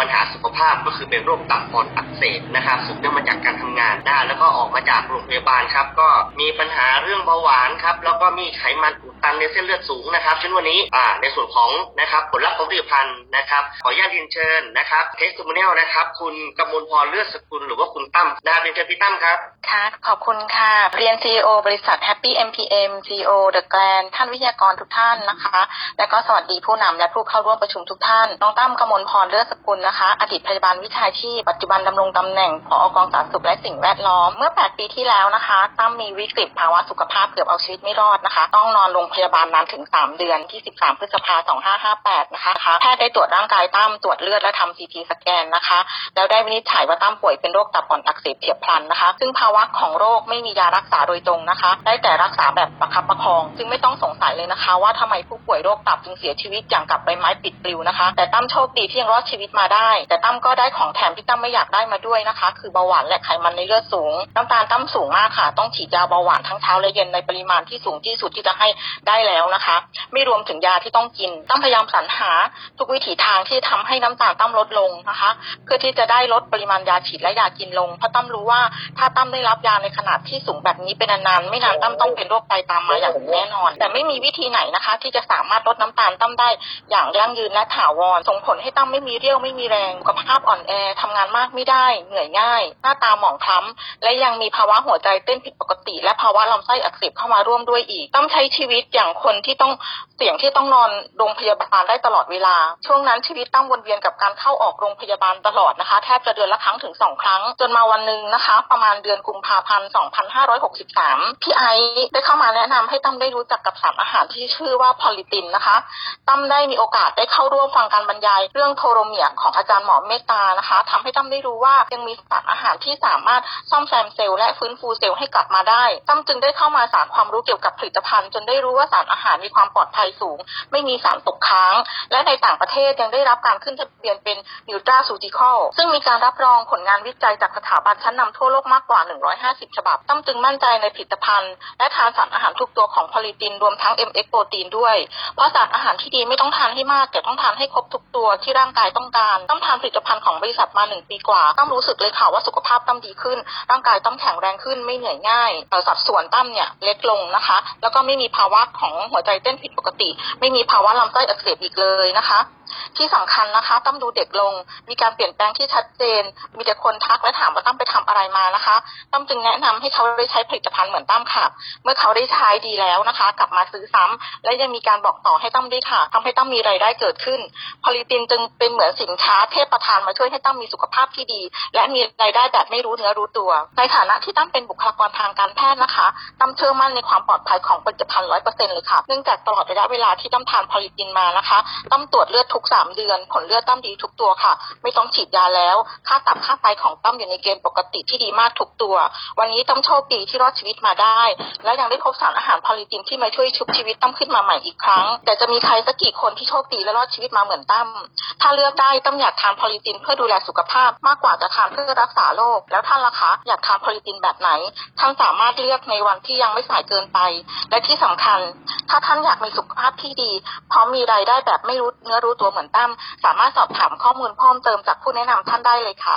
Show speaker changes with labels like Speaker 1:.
Speaker 1: ปัญหาสุขภาพก็คือเป็นโรคตับอ่อนอักเสบนะครับสืบเนื่องมาจากการทำงานนะแล้วก็ออกมาจากโรงพยาบาลครับก็มีปัญหาเรื่องเบาหวานครับแล้วก็มีไขมันอุดตันในเส้นเลือดสูงนะครับฉะนั้นวันนี้อ่าในส่วนของนะครับผลลัพธ์ของผลิตภัณฑ์นะครับขออนุญาตเรียนเชิญนะครับเทสติมเนลนะครับคุณกมลพรเลือดสกุลหรือว่าคุณตั้มนะเรียนเชิญพี่ตั้มครับ
Speaker 2: ค่ะขอบคุณค่ะเรียน CEO บริษัท Happy MPM CEO The Grand ท่านวิทยากรทุกท่านนะคะ และก็สวัสดีผู้นำและผู้เข้าร่วมประชุมทุกท่านน้องตั้มกมลพรเลือดสกุลนะคะ อดีตพยาบาลวิชาชีพปัจจุบันดำรงตำแหน่งผอกองสาธารณสุขและสิ่งแวดล้อม เมื่อ 8 ปีที่แล้วนะคะ ตั้มมีวิกฤตภาวะสุขภาพเกือบเอาชีวิตไม่รอดนะคะ ต้องนอนโรงพยาบาลนานถึง 3 เดือนที่ 13 พฤษภาคม 2558 นะคะ แพทย์ได้ตรวจร่างกายตั้มตรวจเลือดและทำ CT สแกนนะคะ แล้วได้วินิจฉัยว่าตั้มป่วยเป็นโรคตับอ่อนอักเสบเฉียบพลันนะคะ ซึ่งภาวะของโรคไม่มียารักษาโดยตรงนะคะ ได้แต่รักษาแบบประคับประคอง ซึ่งไม่ต้องสงสัยเลยนะคะ ว่าทำไมผู้ป่วยโรคตับจึงเสียชีวิตอย่างกับใบไม้ปิดปลิวนะคะ แต่ตั้มโชคดีที่ยังรอดชีวิตมาได้ แต่ตั้มก็ได้ของแถมที่ตั้มไม่อยากได้มาด้วยนะคะ คือเบาหวานและไขมันในเลือดสูง น้ำตาลตั้มสูงมากค่ะ ต้องฉีดยาเบาหวานทั้งเช้าและเย็นในปริมาณที่สูงที่สุดที่จะให้ได้แล้วนะคะ ไม่รวมถึงยาที่ต้องกินตั้มพยายามสรรหา ทุกวิถีทางที่ทำให้น้ำตาลตั้มลดลงนะคะ เพื่อที่จะได้ลดปริมาณยาฉีดและยากินลงเพราะตั้มรู้ว่าถ้าตั้มได้รับยาในขนาดที่สูงแบบนี้เป็นนานๆไม่นานตั้มต้องเป็นโรคไตตามมาอย่างแน่นอน แต่ไม่มีวิธีไหนนะคะ ที่จะสามารถลดน้ำตาลตั้มได้อย่างยั่งยืนและถาวรส่งผลให้ตั้มไม่มีเรี่ยวไม่มีแรงสุขภาพอ่อนแอทำงานมากไม่ได้ เหนื่อยง่าย หน้าตาหมองคล้ำและยังมีภาวะหัวใจเต้นผิดปกติ และภาวะลำไส้อักเสบเข้ามาร่วมด้วยอีก ต้องใช้ชีวิตอย่างคนที่ต้องเสี่ยงที่ต้องนอนโรงพยาบาลได้ตลอดเวลา ช่วงนั้นชีวิตตั้มวนเวียนกับการเข้าออกโรงพยาบาลตลอดนะคะ แทบจะเดือนละครั้งถึงสองครั้ง จนมาวันหนึ่งนะคะ ประมาณเดือนกุมภาพันธ์ 2563 พี่ไอซ์ได้เข้ามาแนะนำให้ตั้มได้รู้จักกับสารอาหารที่ชื่อว่าพอลิตินนะคะตั้มได้มีโอกาสได้เข้าร่วมฟังการบรรยาย เรื่องโทโรเมียของอาจารย์หมอเมตตานะคะทำให้ตั้มได้รู้ว่ายังมีสารอาหารที่สามารถซ่อมแซมเซลล์และฟื้นฟูเซลล์ให้กลับมาได้ตั้มจึงได้เข้ามาสารความรู้เกี่ยวกับผลิตภัณฑ์ จนได้รู้ว่าสารอาหารมีความปลอดภัยสูง ไม่มีสารตกค้าง และในต่างประเทศยังได้รับการขึ้นทะเบียนเป็น n u t r a c e u t i c a l ซึ่งมีการรับรองผลงานวิจัยจากสถาบันชั้นนำทั่วโลกมากกว่า 150 ฉบับตั้มจึงมั่นใจในผลิตภัณฑ์ และทานสารอาหารทุกตัวของพอลิตินรวมทั้ง MX โปรตีนด้วย เพราะสารอาหารที่ดีไม่ต้องทานให้มากแต่ต้องทานให้ครบทุกตัวที่ร่างกายต้องการต้องทานผลิตภัณฑ์ของบริษัทมาหนึ่งปีกว่าตั้มรู้สึกเลยค่ะว่าสุขภาพตั้มดีขึ้น ร่างกายตั้มแข็งแรงขึ้นไม่เหนื่อยง่ายสัดส่วนตั้มเนี่ยเล็กลงนะคะ แล้วก็ไม่มีภาวะของหัวใจเต้นผิดปกติ ไม่มีภาวะลำไส้อักเสบอีกเลยนะคะที่สำคัญนะคะตั้มดูเด็กลง มีการเปลี่ยนแปลงที่ชัดเจน มีแต่คนทักและถามว่าตั้มไปทำอะไรมานะคะ ตั้มจึงแนะนำให้เขาได้ใช้ผลิตภัณฑ์เหมือนตั้มค่ะ เมื่อเขาได้ใช้ดีแล้วนะคะ กลับมาซื้อซ้ำและยังมีการบอกต่อให้ตั้มด้วยค่ะทำให้ตั้มมีรายได้เกิดขึ้น พอลิตินจึงเป็นเหมือนสินค้าเทพประทานมาช่วยให้ตั้มมีสุขภาพที่ดี และมีรายได้แบบไม่รู้เนื้อรู้ตัว ในฐานะที่ตั้มเป็นบุคลากรทางการแพทย์นะคะตั้มเชื่อมั่นในความปลอดภัยของผลิตภัณฑ์ร้อยเปอร์เซ็นต์เลยค่ะ เนื่องจากตลอดระยะเวลาที่ตั้มทานพอลิตินมานะคะตั้มตรวจเลือดทุกสามเดือน ผลเลือดตั้มดีทุกตัวค่ะ ไม่ต้องฉีดยาแล้ว ค่าตับค่าไตของตั้มอยู่ในเกณฑ์ปกติที่ดีมากทุกตัว วันนี้ตั้มโชคดีที่รอดชีวิตมาได้ และยังได้พบสารอาหารพอลิตินที่มาช่วยชุบชีวิตตั้มขึ้นมาใหม่อีกครั้ง แต่จะมีใครสักกี่คนที่โชคดีและรอดชีวิตมาเหมือนตั้มถ้าเลือกได้ตั้มอยากทานพอลิตินเพื่อดูแลสุขภาพมากกว่าจะทานเพื่อรักษาโรคแล้วท่านล่ะคะอยากทานพอลิตินแบบไหนท่านสามารถเลือกในวันที่ยังไม่สายเกินไป และที่สำคัญ ถ้าท่านอยากมีสุขภาพที่ดีพร้อมมีรายได้แบบไม่รู้เนื้อรู้ตัวเหมือนตั้มสามารถสอบถามข้อมูลเพิ่มเติมจากผู้แนะนำท่านได้เลยค่ะ